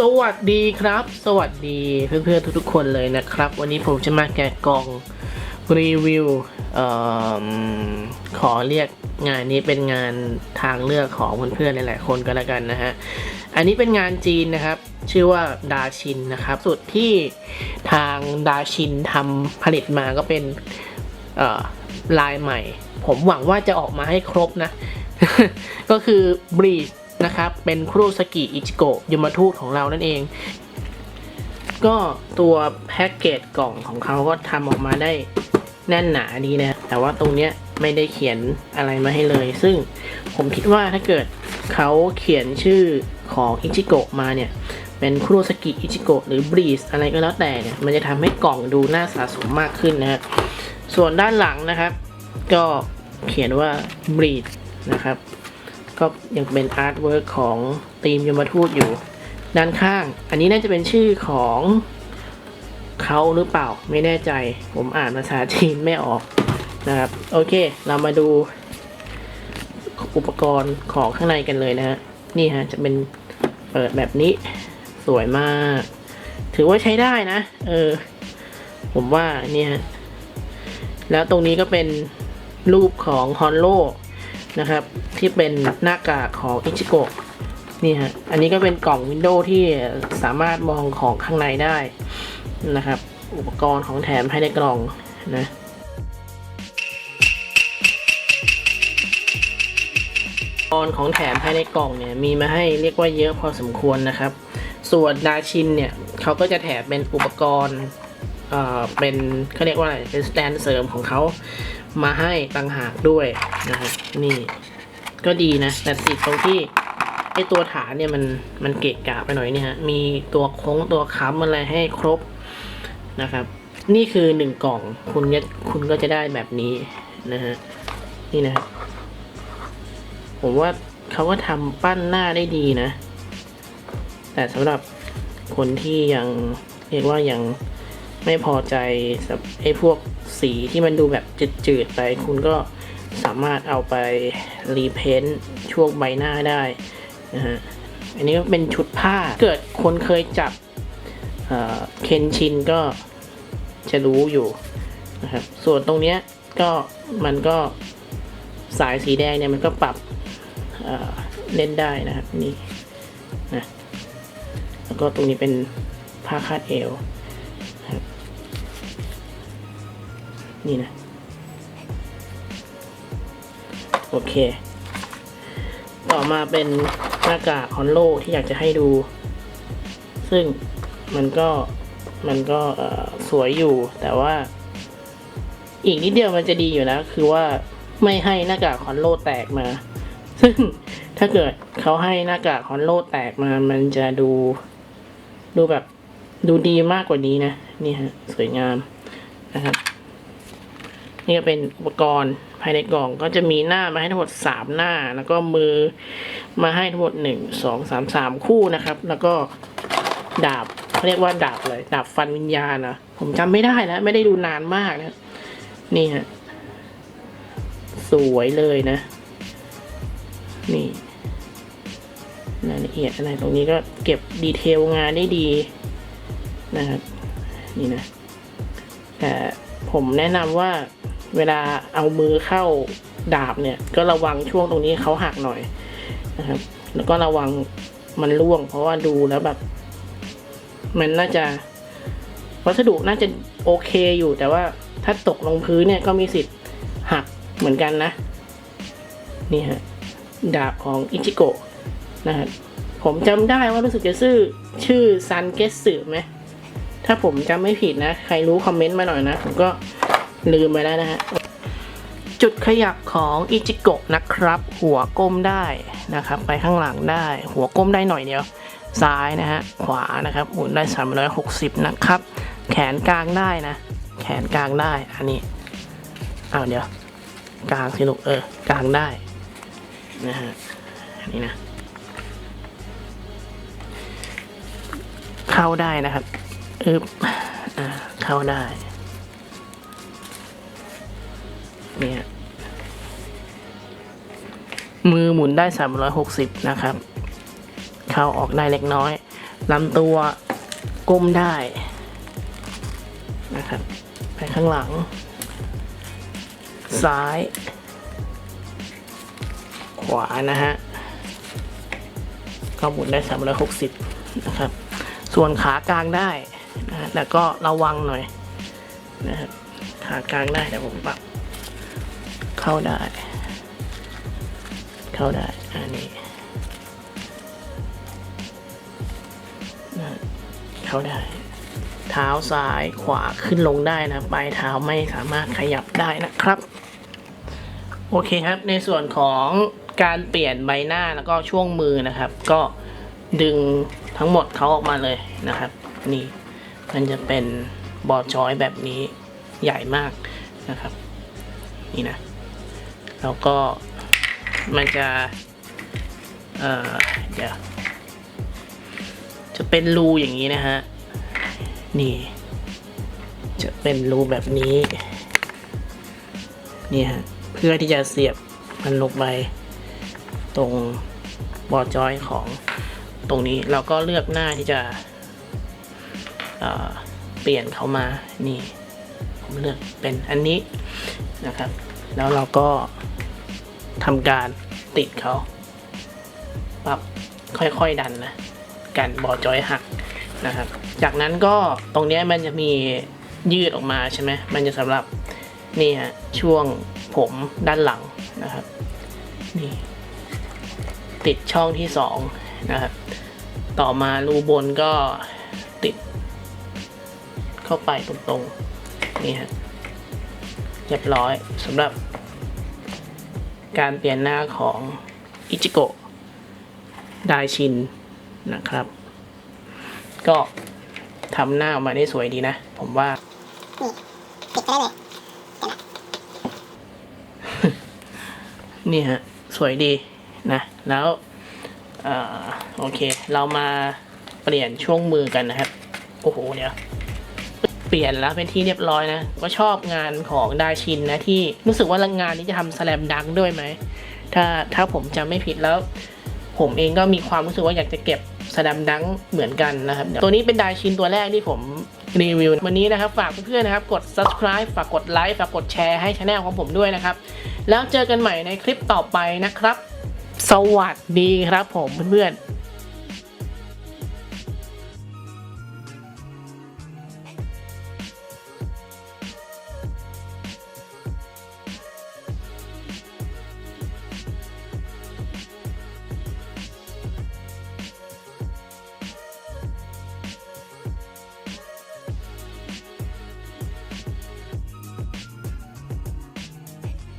สวัสดีครับ สวัสดีเพื่อนๆทุกๆคนเลยนะครับ วันนี้ผมจะมาแกะกล่องรีวิวออขอเรียกงานนี้เป็นงานทางเลือกของเพื่อนๆหลายๆคนก็แล้วกันนะฮะอันนี้เป็นงานจีนนะครับ ชื่อว่าดาชินนะครับ สุดที่ทางดาชินทำผลิตมาก็เป็นลายใหม่ ผมหวังว่าจะออกมาให้ครบนะ ก็คือบรีช นะครับ เป็นครูสกิอิจิโกะยมทูตของเรานั่นเอง ก็ตัวแพ็กเกจกล่องของเขาก็ทำออกมาได้แน่นหนาดีนะ แต่ว่าตรงเนี้ยไม่ได้เขียนอะไรมาให้เลย ซึ่งผมคิดว่าถ้าเกิดเขาเขียนชื่อของอิจิโกะมาเนี่ย เป็นครูสกิอิจิโกะหรือบรีสอะไรก็แล้วแต่เนี่ย มันจะทำให้กล่องดูน่าสะสมมากขึ้นนะฮะส่วนด้านหลังนะครับ ก็เขียนว่าบรีดนะครับ ก็ยังเป็นอาร์ตเวิร์กของทีมยมทูตอยู่ ด้านข้าง อันนี้น่าจะเป็นชื่อของเขาหรือเปล่าไม่แน่ใจผมอ่านภาษาจีนไม่ออกนะครับ โอเค เรามาดูอุปกรณ์ของข้างในกันเลยนะฮะนี่ฮะจะเป็นเปิดแบบนี้สวยมาก ถือว่าใช้ได้นะ เออ ผมว่าเนี่ยแล้วตรงนี้ก็เป็นรูปของฮอนโล นะครับ ที่เป็นหน้ากากของอิจิโกะนี่ฮะอันนี้ก็เป็นกล่องวินโดว์ที่สามารถมองของข้างในได้นะครับ อุปกรณ์ของแถมภายในกล่องนะอุปกรณ์ของแถมภายในกล่องเนี่ยมีมาให้เรียกว่าเยอะพอสมควรนะครับ ส่วนดาชินเนี่ยเขาก็จะแถมเป็นอุปกรณ์ เอ่อ เป็นเขาเรียกว่าอะไร เป็นสแตนเสริมของเขา มาให้ต่างหากด้วยนะครับนี่ ก็ดีนะ แต่ติดตรงที่ไอตัวฐานเนี่ยมันมันเกะกะไปหน่อยเนี่ยฮะมีตัวโค้งตัวค้ำอะไรให้ครบนะครับ นี่คือหนึ่งกล่องคุณจะคุณก็จะได้แบบนี้นะฮะนี่นะผมว่าเขาก็ทำปั้นหน้าได้ดีนะ แต่สำหรับคนที่ยังเรียกว่ายังไม่พอใจไอ้พวก สีที่มันดูแบบจืดๆไปคุณก็สามารถเอาไปรีเพนต์ช่วงใบหน้าได้นะฮะอันนี้ก็เป็นชุดผ้าเกิดคนเคยจับเคนชินก็จะรู้อยู่นะครับส่วนตรงเนี้ยก็มันก็สายสีแดงเนี่ยมันก็ปรับเเล่นได้นะครับนี่นะแล้วก็ตรงนี้เป็นผ้าคาดเอว นี่นะ โอเค ต่อมาเป็นหน้ากากฮอนโลที่อยากจะให้ดู ซึ่งมันก็มันก็สวยอยู่ แต่ว่า อีกนิดเดียวมันจะดีอยู่แล้ว คือว่าไม่ให้หน้ากากฮอนโลแตกมา ซึ่งถ้าเกิดเขาให้หน้ากากฮอนโลแตกมา มันจะดู ดูแบบดูดีมากกว่านี้นะ นี่ฮะ สวยงามนะครับ นี่ก็เป็นอุปกรณ์ภายในกล่องก็จะมีหน้ามาให้ทั้งหมดสามหน้า แล้วก็มือมาให้ทั้งหมดหนึ่งสองสามสามคู่นะครับ แล้วก็ดาบเขาเรียกว่าดาบเลยดาบฟันวิญญาณนะผมจำไม่ได้แล้วไม่ได้ดูนานมากนะนี่ฮะสวยเลยนะ นี่รายละเอียดอะไรตรงนี้ก็เก็บดีเทลงานได้ดีนะครับนี่นะแต่ผมแนะนำว่า เวลาเอามือเข้าดาบเนี่ย ก็ระวังช่วงตรงนี้เขาหักหน่อยนะครับ แล้วก็ระวังมันร่วง เพราะว่าดูแล้วแบบ มันน่าจะวัสดุน่าจะโอเคอยู่ แต่ว่าถ้าตกลงพื้นเนี่ยก็มีสิทธิ์หักเหมือนกันนะ นี่ฮะ ดาบของอิจิโกะนะครับผมจำได้ว่ารู้สึกจะชื่อชื่อซันเกสสึไหมถ้าผมจำไม่ผิดนะ ใครรู้คอมเมนต์มาหน่อยนะ ผมก็ ลืมไปแล้วนะฮะ จุดขยับของอิจิโกะนะครับ หัวก้มได้นะครับ ไปข้างหลังได้ หัวก้มได้หน่อยเดียว ซ้ายนะฮะ ขวานะครับ หมุนได้ 360 นะครับ แขนกลางได้นะ แขนกลางได้ อันนี้อ้าวเดี๋ยว กลางสิลูกเออ กลางได้นะฮะ อันนี้นะเข้าได้นะครับอึบอ่าเข้าได้ เนี่ย มือหมุนได้ 360 นะครับ เข้าออกได้เล็กน้อยลำตัวก้มได้นะครับไปข้างหลัง ซ้าย ขวานะฮะก็หมุนได้ 360 นะครับ ส่วนขากลางได้นะฮะแต่ก็ระวังหน่อยนะครับขากลางได้แต่ผมปรับ เข้าได้ เข้าได้ อันนี้นะเข้าได้ เท้าซ้ายขวาขึ้นลงได้นะปลายเท้าไม่สามารถขยับได้นะครับ โอเคครับ ในส่วนของการเปลี่ยนใบหน้าแล้วก็ช่วงมือนะครับ ก็ดึงทั้งหมดเขาออกมาเลยนะครับ นี่มันจะเป็นบอร์ดจอยแบบนี้ใหญ่มากนะครับ นี่นะ แล้วก็มันจะ เอ่อ เดี๋ยว จะเป็นรูอย่างนี้นะฮะ นี่ จะเป็นรูแบบนี้ นี่ฮะ เพื่อที่จะเสียบมันลงไปตรงบอจอยของตรงนี้เราก็เลือกหน้าที่จะเเปลี่ยนเขามา นี่ ผมเลือกเป็นอันนี้นะครับ แล้วเราก็ทำการติดเขาปรับค่อยๆดันนะกันบอจอยหักนะครับ จากนั้นก็ตรงนี้มันจะมียืดออกมาใช่ไหมมันจะสำหรับนี่ฮะช่วงผมด้านหลังนะครับนี่ติดช่องที่สองนะครับต่อมารูบนก็ติด เข้าไปตรงๆนี่ฮะ เรียบร้อยสำหรับการเปลี่ยนหน้าของอิจิโกะไดชินนะครับ ก็ทำหน้าออกมาได้สวยดีนะ ผมว่าติดไปได้เลยนี่ฮะ สวยดีนะ แล้วเอ่อโอเค เรามาเปลี่ยนช่วงมือกันนะครับ โอ้โห เดี๋ยว เปลี่ยนแล้วเป็นที่เรียบร้อยนะ ก็ชอบงานของดาชินนะที่รู้สึกว่างานนี้จะทำสแลมดังด้วยไหม ถ้าถ้าผมจำไม่ผิดแล้ว ผมเองก็มีความรู้สึกว่าอยากจะเก็บสแลมดังเหมือนกันนะครับ ตัวนี้เป็นดาชินตัวแรกที่ผมรีวิววันนี้นะครับ ฝากเพื่อนๆนะครับ กด subscribe ฝากกดไลค์ฝากกดแชร์ให้ช anel ของผมด้วยนะครับ แล้วเจอกันใหม่ในคลิปต่อไปนะครับ สวัสดีครับผมเพื่อนๆ